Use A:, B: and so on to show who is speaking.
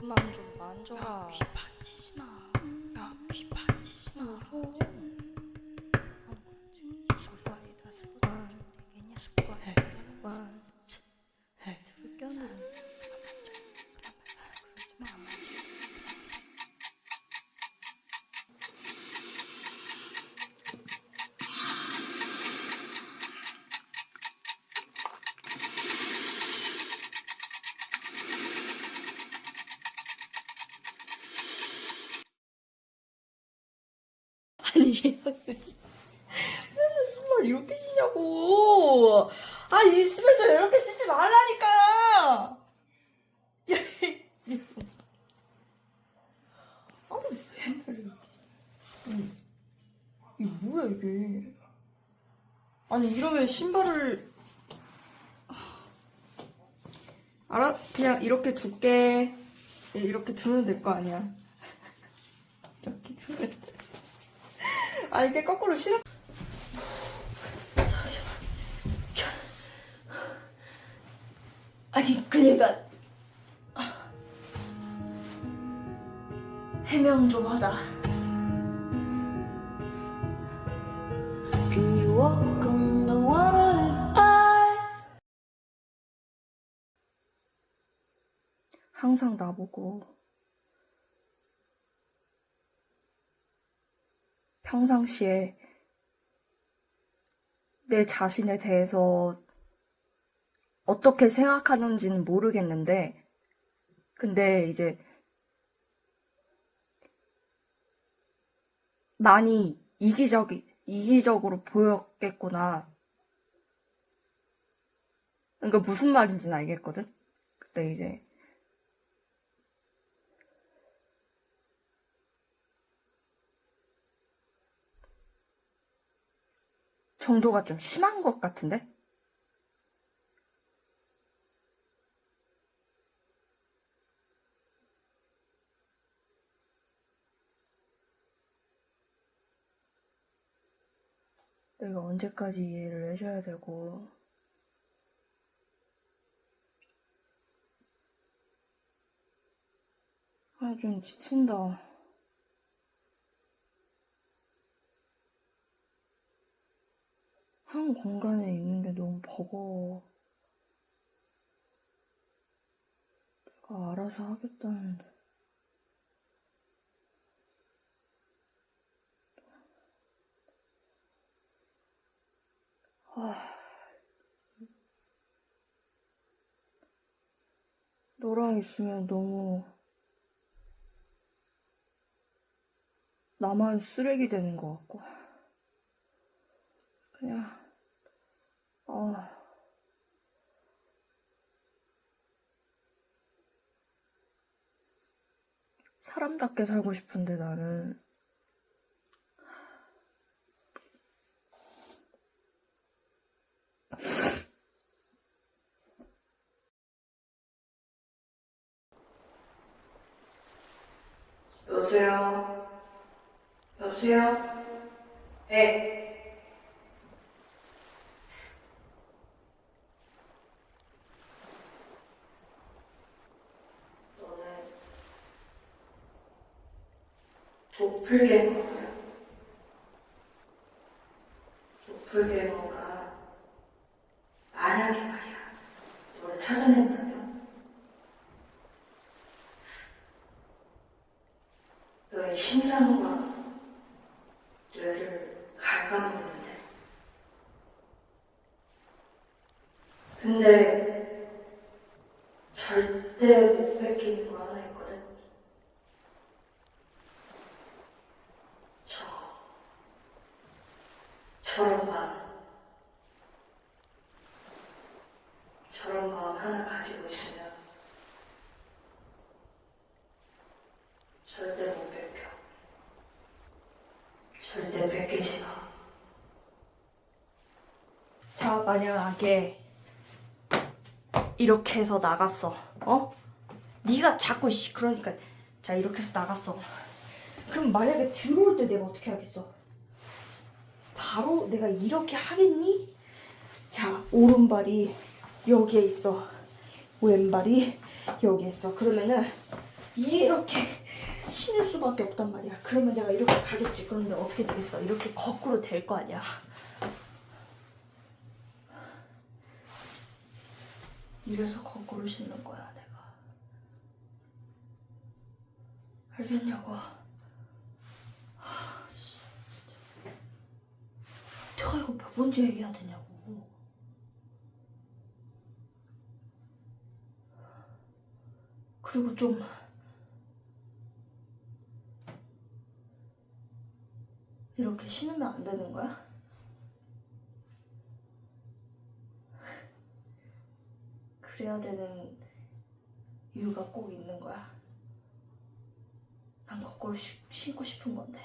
A: 그만 좀 만져라.
B: 귀 만지지 마. 야, 귀 만지지 마.
A: 무서워.
B: 습관이다, 습관. 되겠냐, 습관. 습관.
A: 들껴는.
B: 그러지 마.
A: 아니 맨날 신발 이렇게 신냐고. 아이 신발 좀 이렇게 신지 말라니까. 아니 맨날 이렇게. 아니, 이게 뭐야 이게? 아니 이러면 신발을 알아? 그냥 이렇게 둘게. 이렇게 두면 될 거 아니야. 이렇게 두면 돼. 아 이게 거꾸로 신어? 아니 그니까. 해명 좀 하자.
C: Can you walk on the water if I
A: 항상 나보고 평상시에 내 자신에 대해서 어떻게 생각하는지는 모르겠는데, 근데 이제 많이 이기적이, 이기적으로 보였겠구나. 그러니까 무슨 말인지는 알겠거든? 그때 이제 정도가 좀 심한 것 같은데? 내가 언제까지 이해를 해줘야 되고, 아, 좀 지친다. 한 공간에 있는 게 너무 버거워. 내가 알아서 하겠다는데. 아. 너랑 있으면 너무 나만 쓰레기 되는 것 같고. 그냥, 아. 사람답게 살고 싶은데 나는. 여보세요? 여보세요? 네. 너는 도플갱어가 만약에 말이야, 너를 찾아낸다면 너의 심장과 뇌를 갉아먹는데 근데 절대 못 뺏기는 거 하나 있거든. 저, 저런 마음. 저런 마음 하나 가지고 있으면 절대 못 뺏겨. 절대 뺏기지 마. 자, 만약에 이렇게 해서 나갔어. 어? 네가 자꾸 씨 그러니까 자 이렇게 해서 나갔어. 그럼 만약에 들어올 때 내가 어떻게 하겠어? 바로 내가 이렇게 하겠니? 자 오른발이 여기에 있어. 왼발이 여기에 있어. 그러면은 이렇게 신을 수밖에 없단 말이야. 그러면 내가 이렇게 가겠지. 그런데 어떻게 되겠어? 이렇게 거꾸로 될 거 아니야. 이래서 거꾸로 신는 거야, 내가. 알겠냐고. 아, 씨, 진짜. 내가 이거 몇 번째 얘기해야 되냐고. 그리고 좀 이렇게 신으면 안 되는 거야? 그래야 되는 이유가 꼭 있는 거야. 난 거꾸로 시- 신고 싶은 건데.